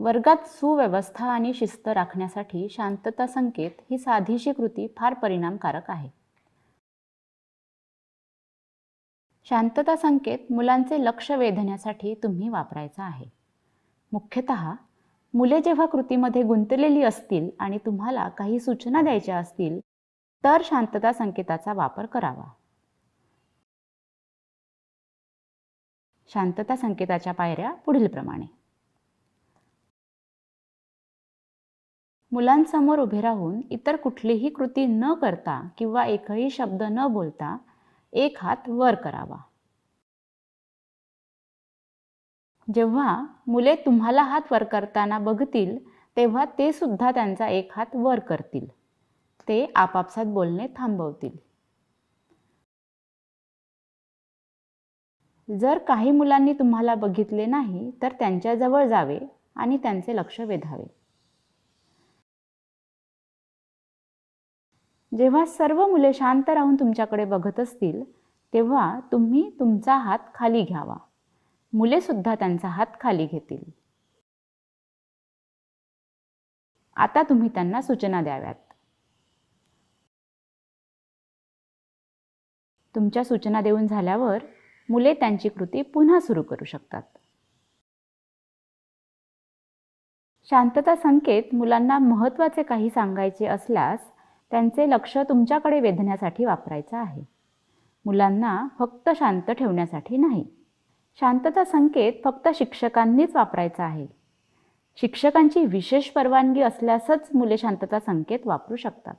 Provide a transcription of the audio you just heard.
वर्गात सुव्यवस्था आणि शिस्त राखण्यासाठी शांतता संकेत ही साधीशी कृती फार परिणामकारक आहे. शांतता संकेत मुलांचे लक्ष वेधण्यासाठी तुम्ही वापरायचा आहे. मुख्यतः मुले जेव्हा कृतीमध्ये गुंतलेली असतील आणि तुम्हाला काही सूचना द्यायच्या असतील तर शांतता संकेताचा वापर करावा. शांतता संकेताच्या पायऱ्या पुढीलप्रमाणे. मुलांसमोर उभे राहून इतर कुठलीही कृती न करता किंवा एकही शब्द न बोलता एक हात वर करावा. जेव्हा मुले तुम्हाला हात वर करताना बघतील तेव्हा ते सुद्धा त्यांचा एक हात वर करतील. ते आपापसात बोलणे थांबवतील. जर काही मुलांनी तुम्हाला बघितले नाही तर त्यांच्याजवळ जावे आणि त्यांचे लक्ष वेधावे. जेव्हा सर्व मुले शांत राहून तुमच्याकडे बघत असतील तेव्हा तुम्ही तुमचा हात खाली घ्यावा. मुले सुद्धा त्यांचा हात खाली घेतील. आता तुम्ही त्यांना सूचना द्याव्यात. तुमच्या सूचना देऊन झाल्यावर मुले त्यांची कृती पुन्हा सुरू करू शकतात. शांतता संकेत मुलांना महत्त्वाचे काही सांगायचे असल्यास त्यांचे लक्ष तुमच्याकडे वेधण्यासाठी वापरायचं आहे. मुलांना फक्त शांत ठेवण्यासाठी नाही. शांतता संकेत फक्त शिक्षकांनीच वापरायचा आहे. शिक्षकांची विशेष परवानगी असल्यासच मुले शांतता संकेत वापरू शकतात.